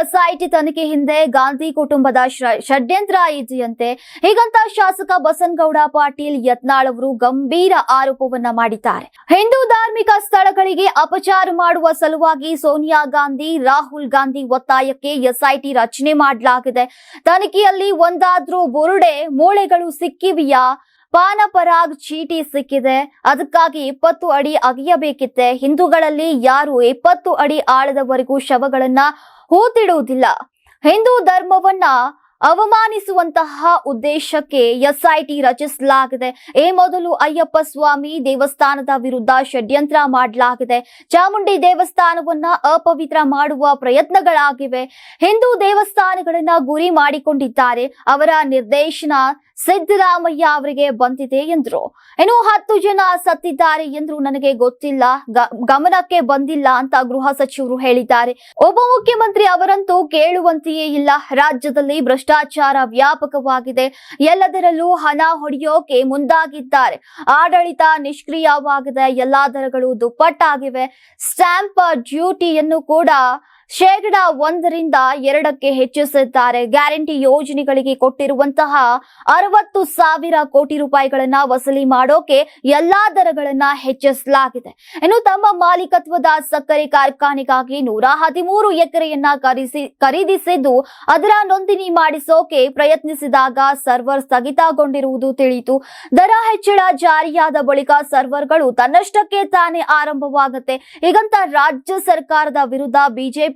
SIT ತನಿಖೆ ಹಿಂದೆ ಗಾಂಧಿ ಕುಟುಂಬದ ಷಡ್ಯಂತ್ರ ಇದೆಯಂತೆ. ಹೀಗಂತ ಶಾಸಕ ಬಸನಗೌಡ ಪಾಟೀಲ್ ಯತ್ನಾಳ್ ಅವರು ಗಂಭೀರ ಆರೋಪವನ್ನ ಮಾಡಿದ್ದಾರೆ. ಹಿಂದೂ ಧಾರ್ಮಿಕ ಸ್ಥಳಗಳಿಗೆ ಅಪಚಾರ ಮಾಡುವ ಸಲುವಾಗಿ ಸೋನಿಯಾ ಗಾಂಧಿ, ರಾಹುಲ್ ಗಾಂಧಿ ಒತ್ತಾಯಕ್ಕೆ ಎಸ್ಐಟಿ ರಚನೆ ಮಾಡಲಾಗಿದೆ. ತನಿಖೆಯಲ್ಲಿ ಒಂದಾದ್ರೂ ಬುರುಡೆ, ಮೂಳೆಗಳು ಸಿಕ್ಕಿವೆಯಾ? ಪಾನಪರಾಗ್ ಚೀಟಿ ಸಿಕ್ಕಿದೆ. ಅದಕ್ಕಾಗಿ ಇಪ್ಪತ್ತು ಅಡಿ ಅಗಿಯಬೇಕಿತ್ತೆ. ಹಿಂದೂಗಳಲ್ಲಿ ಯಾರು ಇಪ್ಪತ್ತು ಅಡಿ ಆಳದವರೆಗೂ ಶವಗಳನ್ನ ಹೂತಿಡುವುದಿಲ್ಲ. ಹಿಂದೂ ಧರ್ಮವನ್ನ ಅವಮಾನಿಸುವಂತಹ ಉದ್ದೇಶಕ್ಕೆ ಎಸ್ಐಟಿ ರಚಿಸಲಾಗಿದೆ. ಈ ಮೊದಲು ಅಯ್ಯಪ್ಪ ಸ್ವಾಮಿ ದೇವಸ್ಥಾನದ ವಿರುದ್ಧ ಷಡ್ಯಂತ್ರ ಮಾಡಲಾಗಿದೆ. ಚಾಮುಂಡಿ ದೇವಸ್ಥಾನವನ್ನ ಅಪವಿತ್ರ ಮಾಡುವ ಪ್ರಯತ್ನಗಳಾಗಿವೆ. ಹಿಂದೂ ದೇವಸ್ಥಾನಗಳನ್ನ ಗುರಿ ಮಾಡಿಕೊಂಡಿದ್ದಾರೆ. ಅವರ ನಿರ್ದೇಶನ ಸಿದ್ದರಾಮಯ್ಯ ಅವರಿಗೆ ಬಂದಿದೆ ಎಂದರು. ಇನ್ನು ಹತ್ತು ಜನ ಸತ್ತಿದ್ದಾರೆ ಎಂದು ನನಗೆ ಗೊತ್ತಿಲ್ಲ. ಗಮನಕ್ಕೆ ಬಂದಿಲ್ಲ ಅಂತ ಗೃಹ ಸಚಿವರು ಹೇಳಿದ್ದಾರೆ. ಉಪಮುಖ್ಯಮಂತ್ರಿ ಅವರಂತೂ ಕೇಳುವಂತೆಯೇ ಇಲ್ಲ. ರಾಜ್ಯದಲ್ಲಿ ಭ್ರಷ್ಟಾಚಾರ ವ್ಯಾಪಕವಾಗಿದೆ. ಎಲ್ಲದರಲ್ಲೂ ಹಣ ಹೊಡೆಯೋಕೆ ಮುಂದಾಗಿದ್ದಾರೆ. ಆಡಳಿತ ನಿಷ್ಕ್ರಿಯವಾಗಿದೆ ಎಲ್ಲಾ ದರಗಳು ದುಪ್ಪಟ್ಟಾಗಿವೆ. ಸ್ಟ್ಯಾಂಪ್ ಡ್ಯೂಟಿಯನ್ನು ಕೂಡ ಶೇಕಡ ಒಂದರಿಂದ ಎರಡಕ್ಕೆ ಹೆಚ್ಚಿಸಿದ್ದಾರೆ ಗ್ಯಾರಂಟಿ ಯೋಜನೆಗಳಿಗೆ ಕೊಟ್ಟಿರುವಂತಹ ಅರವತ್ತು ಸಾವಿರ ಕೋಟಿ ರೂಪಾಯಿಗಳನ್ನ ವಸೂಲಿ ಮಾಡೋಕೆ ಎಲ್ಲಾ ದರಗಳನ್ನ ಹೆಚ್ಚಿಸಲಾಗಿದೆ. ಇನ್ನು ತಮ್ಮ ಮಾಲೀಕತ್ವದ ಸಕ್ಕರೆ ಕಾರ್ಖಾನೆಗಾಗಿ ನೂರ ಹದಿಮೂರು ಎಕರೆಯನ್ನ ಖರೀದಿಸಿ ಖರೀದಿಸಿದ್ದು ಅದರ ನೋಂದಣಿ ಮಾಡಿಸೋಕೆ ಪ್ರಯತ್ನಿಸಿದಾಗ ಸರ್ವರ್ ಸ್ಥಗಿತಗೊಂಡಿರುವುದು ತಿಳಿಯಿತು. ದರ ಹೆಚ್ಚಳ ಜಾರಿಯಾದ ಬಳಿಕ ಸರ್ವರ್ಗಳು ತನ್ನಷ್ಟಕ್ಕೆ ತಾನೇ ಆರಂಭವಾಗುತ್ತೆ. ಹೀಗಂತ ರಾಜ್ಯ ಸರ್ಕಾರದ ವಿರುದ್ಧ ಬಿಜೆಪಿ